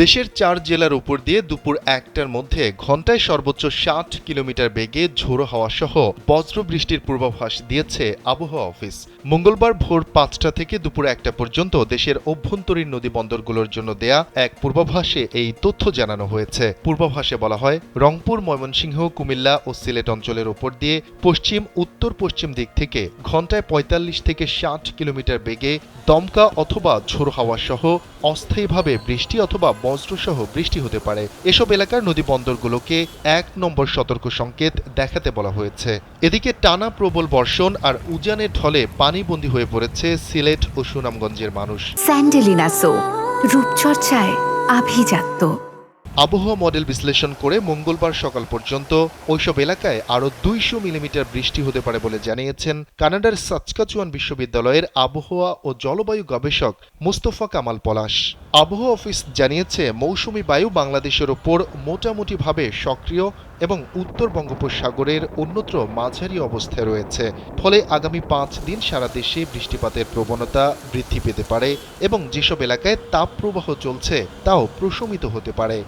দেশের চার জেলার উপর দিয়ে দুপুর একটার মধ্যে ঘন্টায় সর্বোচ্চ ষাট কিলোমিটার বেগে ঝোড়ো হাওয়া সহ বজ্র বৃষ্টির পূর্বাভাস দিয়েছে আবহাওয়া অফিস। মঙ্গলবার ভোর পাঁচটা থেকে দুপুর একটা পর্যন্ত দেশের অভ্যন্তরীণ নদী বন্দরগুলোর জন্য দেয়া এক পূর্বাভাসে এই তথ্য জানানো হয়েছে। পূর্বাভাসে বলা হয়, রংপুর, ময়মনসিংহ, কুমিল্লা ও সিলেট অঞ্চলের উপর দিয়ে পশ্চিম, উত্তর পশ্চিম দিক থেকে ঘন্টায় পঁয়তাল্লিশ থেকে ষাট কিলোমিটার বেগে দমকা অথবা ঝোড়ো হাওয়া সহ অস্থায়ীভাবে বৃষ্টি অথবা বজ্রসহ বৃষ্টি হতে পারে। এসব এলাকার নদী বন্দরগুলোকে এক নম্বর সতর্ক সংকেত দেখাতে বলা হয়েছে। এদিকে টানা প্রবল বর্ষণ আর উজানের ঢলে পানিবন্দী হয়ে পড়েছে সিলেট ও সুনামগঞ্জের মানুষ। স্যান্ডেলিনা সো, রূপচর্চায় আভিজাত্য। আবহাওয়া মডেল বিশ্লেষণ করে মঙ্গলবার সকাল পর্যন্ত ওইসব এলাকায় আরও দুইশো মিলিমিটার বৃষ্টি হতে পারে বলে জানিয়েছেন কানাডার সাচকাচুয়ান বিশ্ববিদ্যালয়ের আবহাওয়া ও জলবায়ু গবেষক মুস্তফা কামাল পলাশ। আবহাওয়া অফিস জানিয়েছে, মৌসুমি বায়ু বাংলাদেশের ওপর মোটামুটিভাবে সক্রিয় এবং উত্তর বঙ্গোপসাগরের অন্যত্র মাঝারি অবস্থায় রয়েছে। ফলে আগামী পাঁচ দিন সারা দেশে বৃষ্টিপাতের প্রবণতা বৃদ্ধি পেতে পারে এবং যেসব এলাকায় তাপপ্রবাহ চলছে, তাও প্রশমিত হতে পারে।